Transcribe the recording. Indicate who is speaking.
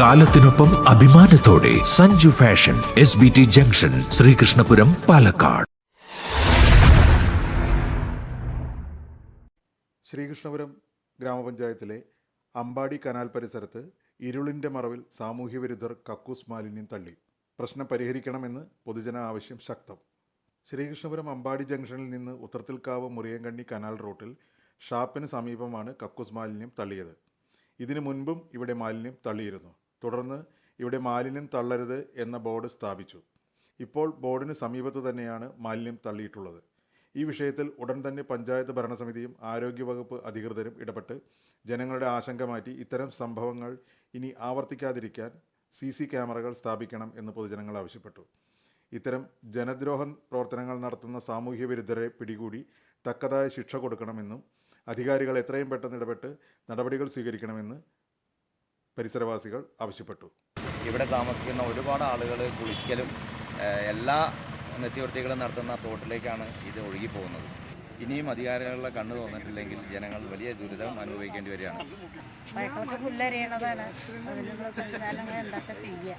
Speaker 1: കാലത്തിനൊപ്പം അഭിമാനത്തോടെ Sanju fashion S B T junction Sreekrishnapuram Palakkad.
Speaker 2: Sreekrishnapuram ഗ്രാമപഞ്ചായത്തിലെ Ambadi canal പരിസരത്ത് ഇരുളിന്റെ മറവിൽ സാമൂഹ്യ വിരുദ്ധർ കക്കൂസ് മാലിന്യം തള്ളി. പ്രശ്നം പരിഹരിക്കണമെന്ന് പൊതുജന ആവശ്യം ശക്തം. ശ്രീകൃഷ്ണപുരം അമ്പാടി ജംഗ്ഷനിൽ നിന്ന് ഉത്രത്തിൽക്കാവ് മുറിയങ്കണ്ണി കനാൽ റോട്ടിൽ ഷാപ്പിന് സമീപമാണ് കക്കൂസ് മാലിന്യം തള്ളിയത്. ഇതിനു മുൻപും ഇവിടെ മാലിന്യം തള്ളിയിരുന്നു. തുടർന്ന് ഇവിടെ മാലിന്യം തള്ളരുത് എന്ന ബോർഡ് സ്ഥാപിച്ചു. ഇപ്പോൾ ബോർഡിന് സമീപത്തു തന്നെയാണ് മാലിന്യം തള്ളിയിട്ടുള്ളത്. ഈ വിഷയത്തിൽ ഉടൻ തന്നെ പഞ്ചായത്ത് ഭരണസമിതിയും ആരോഗ്യവകുപ്പ് അധികൃതരും ഇടപെട്ട് ജനങ്ങളുടെ ആശങ്ക മാറ്റി ഇത്തരം സംഭവങ്ങൾ ഇനി ആവർത്തിക്കാതിരിക്കാൻ സി സി ക്യാമറകൾ സ്ഥാപിക്കണം എന്ന് പൊതുജനങ്ങൾ ആവശ്യപ്പെട്ടു. ഇത്തരം ജനദ്രോഹ പ്രവർത്തനങ്ങൾ നടത്തുന്ന സാമൂഹ്യ വിരുദ്ധരെ പിടികൂടി തക്കതായ ശിക്ഷ കൊടുക്കണമെന്നും അധികാരികൾ എത്രയും പെട്ടെന്ന് ഇടപെട്ട് നടപടികൾ സ്വീകരിക്കണമെന്ന് പരിസരവാസികൾ ആവശ്യപ്പെട്ടു.
Speaker 3: ഇവിടെ താമസിക്കുന്ന ഒരുപാട് ആളുകൾ കുളിക്കലും എല്ലാ നിത്യവൃത്തികളും നടത്തുന്ന തോട്ടിലേക്കാണ് ഇത് ഒഴുകി പോകുന്നത് ഇനിയും അധികാരികളുടെ കണ്ണു തോന്നിട്ടില്ലെങ്കിൽ ജനങ്ങൾ വലിയ ദുരിതം അനുഭവിക്കേണ്ടി വരികയാണ്.
Speaker 4: വയക്കോട്ട് പുല്ലരിയണതാണ് അതിനുള്ള സംവിധാനങ്ങൾ എന്താ ചെയ്യുക